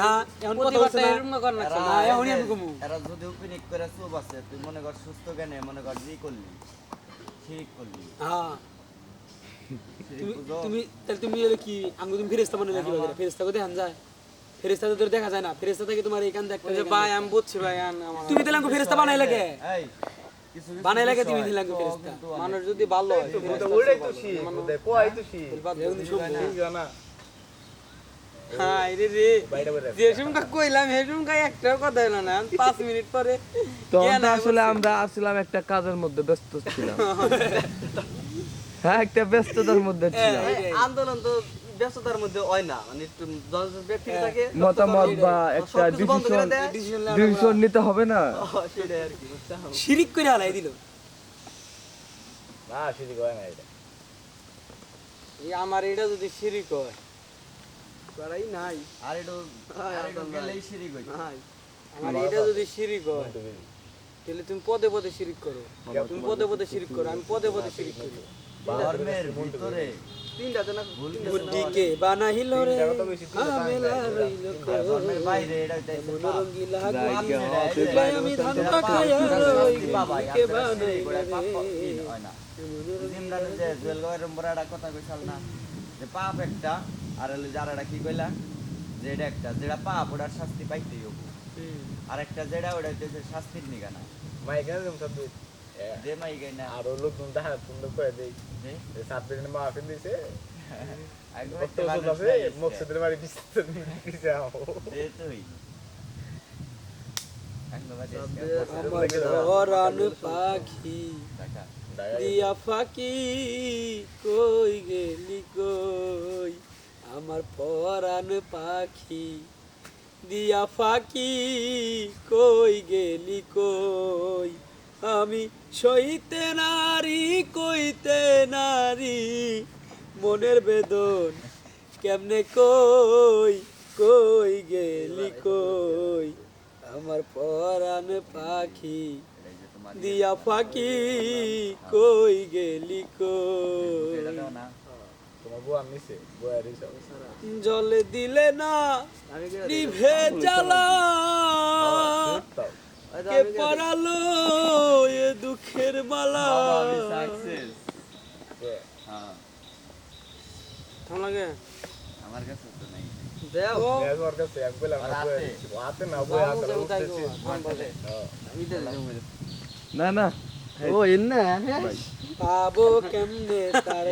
না এখন কথা প্রতিবারটা না। এরকম কর না। না, এখনই আমি কমু। এরা যদি ওপেনিক করে চুপ আছে তুই মনে কর সুস্থ জ্ঞানে মনে কর জি করলি শিরিক করলি। হ্যাঁ। তুমি তাহলে তুমি এলে কি আঙ্গু তুমি ফেরেস্তা মনে নাকি ফেরেস্তা কোথায় হান যায় ফেরেস্তা তো তোর দেখা যায় না। ফেরেস্তা থেকে তোমার এই কান দেখতে যে ভাই আমি বুঝছি ভাই তুমি তাহলে আঙ্গু ফেরেস্তা বানাই লাগে এই বানাই লাগে তুমি বিষয় দিলে ফেরেস্তা মানুষ যদি ভালো হয় ওইটাই তো শীত। কোয়াই তো শীত। না? হ্যাঁ রে রে। যে কইলাম একটাও কথা হলো না। পাঁচ মিনিট পরে তখন আসলে আমরা আসছিলাম একটা কাজের মধ্যে ব্যস্ত ছিলাম। হ্যাঁ একটা ব্যস্ততার মধ্যে ছিলাম। আন্দোলন তো ব্যস্ততার মধ্যে হয় না। মানে ব্যক্তি থাকে মতামত বা একটা ডিসিশন ডিসিশন নিতে হবে না। সেটাই আর কি শিরিক করে হালাই দিল। না শীত কয় না এটা। এই আমার এটা যদি শিরিক হয় করাই নাই আর হ্যাঁ, আর গেলেই শিরিক হইতো নাই আমার এটা যদি শিরিক হয় তাহলে তুমি পদে পদে শিরিক করো তুমি পদে পদে শিরিক করো আমি পদে পদে শিরিক করি ধর্মের ভিতরে না বুদ্ধিকে রে আমেলা রইল ধর্মের বাইরে এটা যে শুকাই আমি ধানটা খাইয়া বাবা, বুদ্ধিকে আপনারা সেই বানাইল করে পাপ রে ই হয় না। জিমরানে যে জুয়েল গয়ের একটা কথা কইছাল না যে পাপ একটা আর হলো যারা কি কইলা? যে এটা একটা যেটা পাপ ওটার শাস্তি পাইতেই হবে। আর একটা যেটা ওটা হইতেছে শাস্তির নিগা না মাই কেন তুমি সব যে মাই গাই না আর লোক তুমি দেখা তুমি তো কয়ে দেই। যে সাত দিন দিছে। মকসুদের বাড়ি তুই। পাখি দিয়া ফাঁকি কই আমার পরাণ পাখি, দিয়া ফাঁকি কই গেলি কই? আমি সইতে নারী, কইতে নারী, মনের বেদন কেমনে কই কই গেলি কই? আমার পরাণ পাখি, দিয়া ফাঁকি কই গেলি কই এটা দাও না তোমার বউ নিছে বয়ারি সব জলে দিলে না নিভে জ্বালা। কে পরালো এ দুঃখের মালা? হ্যাঁ, লাগে? আমার কাছে তো নাই। না না। হ্যাঁ। না না। ও এন্না পাবো কেমনে তার